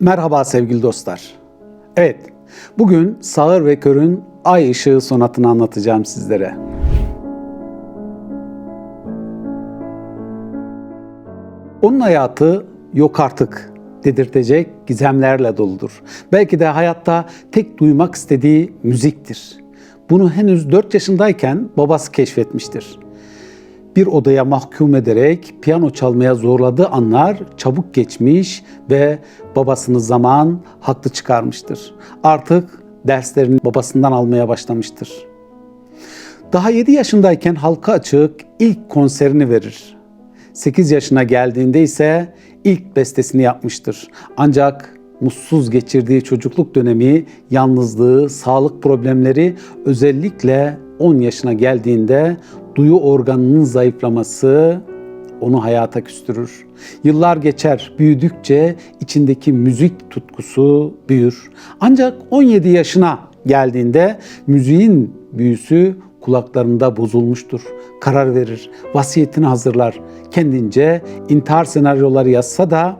Merhaba sevgili dostlar. Evet, bugün Sağır ve Kör'ün Ay Işığı sonatını anlatacağım sizlere. Onun hayatı yok artık dedirtecek gizemlerle doludur. Belki de hayatta tek duymak istediği müziktir. Bunu henüz 4 yaşındayken babası keşfetmiştir bir odaya mahkum ederek piyano çalmaya zorladığı anlar çabuk geçmiş ve babasını zaman haklı çıkarmıştır. Artık derslerini babasından almaya başlamıştır. Daha 7 yaşındayken halka açık ilk konserini verir. 8 yaşına geldiğinde ise ilk bestesini yapmıştır. Ancak mutsuz geçirdiği çocukluk dönemi, yalnızlığı, sağlık problemleri özellikle 10 yaşına geldiğinde duyu organının zayıflaması onu hayata küstürür. Yıllar geçer, büyüdükçe içindeki müzik tutkusu büyür. Ancak 17 yaşına geldiğinde müziğin büyüsü kulaklarında bozulmuştur. Karar verir, vasiyetini hazırlar. Kendince intihar senaryoları yazsa da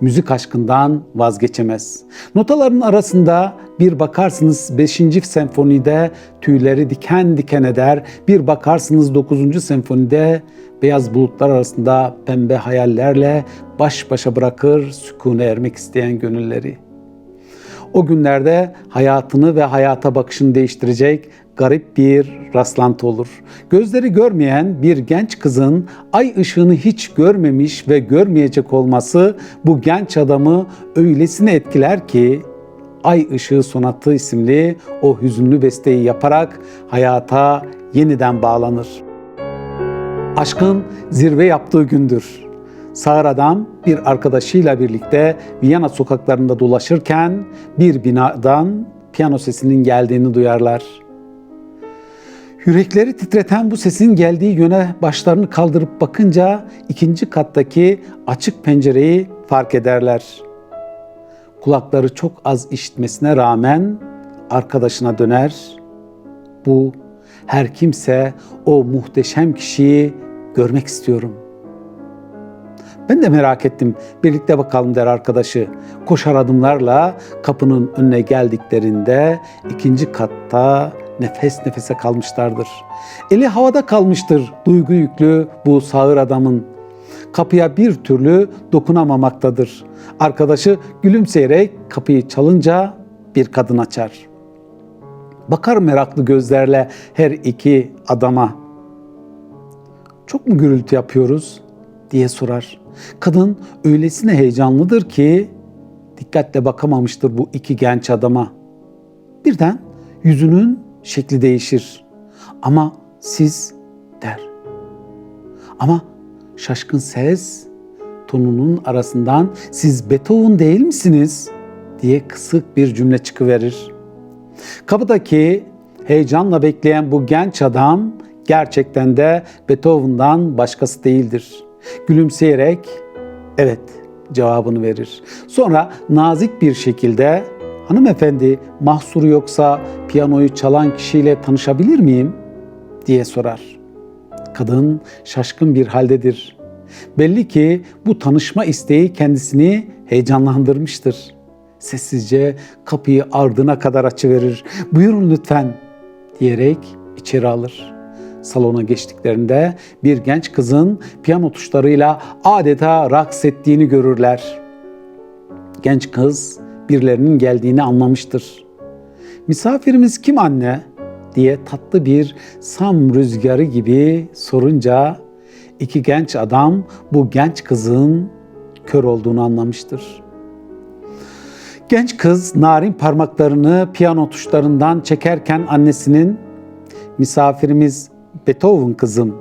müzik aşkından vazgeçemez. Notaların arasında bir bakarsınız 5. senfonide tüyleri diken diken eder. Bir bakarsınız 9. senfonide beyaz bulutlar arasında pembe hayallerle baş başa bırakır sükune ermek isteyen gönülleri. O günlerde hayatını ve hayata bakışını değiştirecek garip bir rastlantı olur. Gözleri görmeyen bir genç kızın ay ışığını hiç görmemiş ve görmeyecek olması bu genç adamı öylesine etkiler ki Ay Işığı Sonatı isimli o hüzünlü besteyi yaparak hayata yeniden bağlanır. Aşkın zirve yaptığı gündür. Sağır adam bir arkadaşıyla birlikte Viyana sokaklarında dolaşırken bir binadan piyano sesinin geldiğini duyarlar. Yürekleri titreten bu sesin geldiği yöne başlarını kaldırıp bakınca ikinci kattaki açık pencereyi fark ederler. Kulakları çok az işitmesine rağmen arkadaşına döner. Bu her kimse o muhteşem kişiyi görmek istiyorum. Ben de merak ettim. Birlikte bakalım der arkadaşı. Koşar adımlarla kapının önüne geldiklerinde ikinci katta nefes nefese kalmışlardır. Eli havada kalmıştır duygu yüklü bu sağır adamın. Kapıya bir türlü dokunamamaktadır. Arkadaşı gülümseyerek kapıyı çalınca bir kadın açar. Bakar meraklı gözlerle her iki adama. Çok mu gürültü yapıyoruz diye sorar. Kadın öylesine heyecanlıdır ki dikkatle bakamamıştır bu iki genç adama. Birden yüzünün şekli değişir. Ama siz der. Ama şaşkın ses tonunun arasından siz Beethoven değil misiniz diye kısık bir cümle çıkıverir. Kapıdaki heyecanla bekleyen bu genç adam gerçekten de Beethoven'dan başkası değildir. Gülümseyerek evet cevabını verir. Sonra nazik bir şekilde hanımefendi mahsuru yoksa piyanoyu çalan kişiyle tanışabilir miyim diye sorar. Kadın şaşkın bir haldedir. Belli ki bu tanışma isteği kendisini heyecanlandırmıştır. Sessizce kapıyı ardına kadar açıverir. Buyurun lütfen diyerek içeri alır. Salona geçtiklerinde bir genç kızın piyano tuşlarıyla adeta raks ettiğini görürler. Genç kız birilerinin geldiğini anlamıştır. Misafirimiz kim anne? Diye tatlı bir sam rüzgarı gibi sorunca iki genç adam bu genç kızın kör olduğunu anlamıştır. Genç kız narin parmaklarını piyano tuşlarından çekerken annesinin misafirimiz Beethoven kızım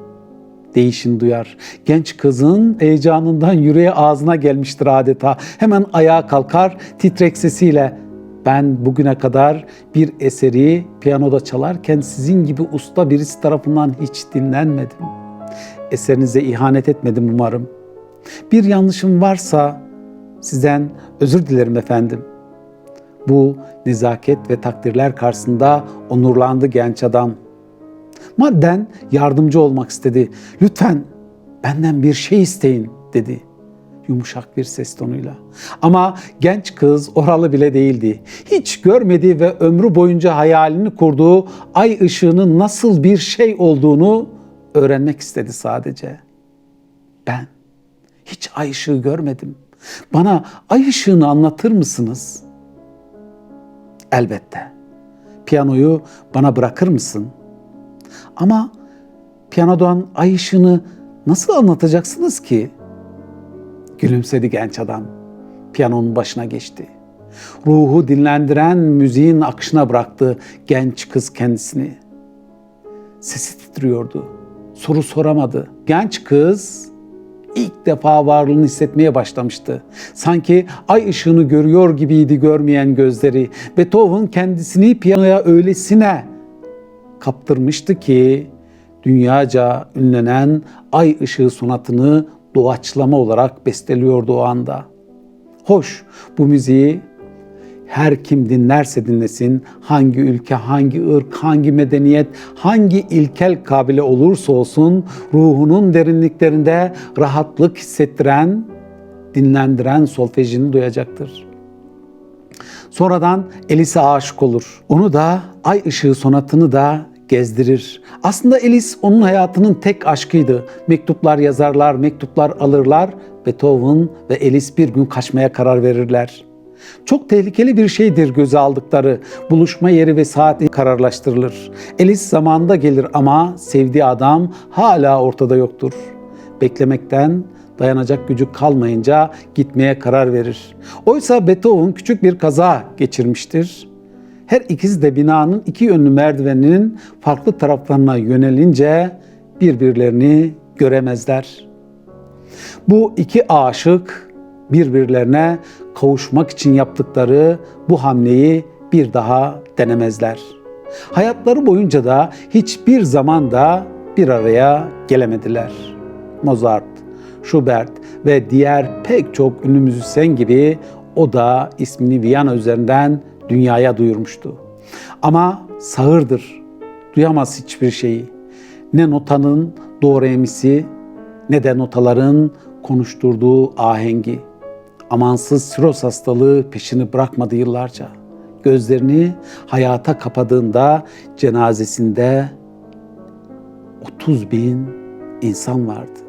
değişin duyar. Genç kızın heyecanından yüreği ağzına gelmiştir adeta. Hemen ayağa kalkar titrek sesiyle ben bugüne kadar bir eseri piyanoda çalarken sizin gibi usta birisi tarafından hiç dinlenmedim. Eserinize ihanet etmedim umarım. Bir yanlışım varsa sizden özür dilerim efendim. Bu nezaket ve takdirler karşısında onurlandı genç adam. Madden yardımcı olmak istedi. Lütfen benden bir şey isteyin dedi. Yumuşak bir ses tonuyla. Ama genç kız oralı bile değildi. Hiç görmediği ve ömrü boyunca hayalini kurduğu ay ışığının nasıl bir şey olduğunu öğrenmek istedi sadece. Ben hiç ay ışığı görmedim. Bana ay ışığını anlatır mısınız? Elbette. Piyanoyu bana bırakır mısın? Ama piyanodan ay ışığını nasıl anlatacaksınız ki? Gülümsedi genç adam. Piyanonun başına geçti. Ruhu dinlendiren müziğin akışına bıraktı genç kız kendisini. Sesi titriyordu. Soru soramadı. Genç kız ilk defa varlığını hissetmeye başlamıştı. Sanki ay ışığını görüyor gibiydi görmeyen gözleri. Beethoven kendisini piyanoya öylesine kaptırmıştı ki dünyaca ünlenen ay ışığı sonatını doğaçlama olarak besteliyordu o anda. Hoş bu müziği her kim dinlerse dinlesin, hangi ülke, hangi ırk, hangi medeniyet, hangi ilkel kabile olursa olsun ruhunun derinliklerinde rahatlık hissettiren, dinlendiren solfejini duyacaktır. Sonradan Elis'e aşık olur. Onu da Ay Işığı sonatını da gezdirir. Aslında Elis onun hayatının tek aşkıydı. Mektuplar yazarlar, mektuplar alırlar. Beethoven ve Elis bir gün kaçmaya karar verirler. Çok tehlikeli bir şeydir göze aldıkları. Buluşma yeri ve saati kararlaştırılır. Elis zamanında gelir ama sevdiği adam hala ortada yoktur. Beklemekten dayanacak gücü kalmayınca gitmeye karar verir. Oysa Beethoven küçük bir kaza geçirmiştir. Her ikisi de binanın iki yönlü merdiveninin farklı taraflarına yönelince birbirlerini göremezler. Bu iki aşık birbirlerine kavuşmak için yaptıkları bu hamleyi bir daha denemezler. Hayatları boyunca da hiçbir zaman da bir araya gelemediler. Mozart, Schubert ve diğer pek çok ünlü müzisyen gibi o da ismini Viyana üzerinden dünyaya duyurmuştu. Ama sağırdır, duyamaz hiçbir şeyi. Ne notanın doğru emisi ne de notaların konuşturduğu ahengi. Amansız siroz hastalığı peşini bırakmadı yıllarca. Gözlerini hayata kapadığında cenazesinde 30 bin insan vardı.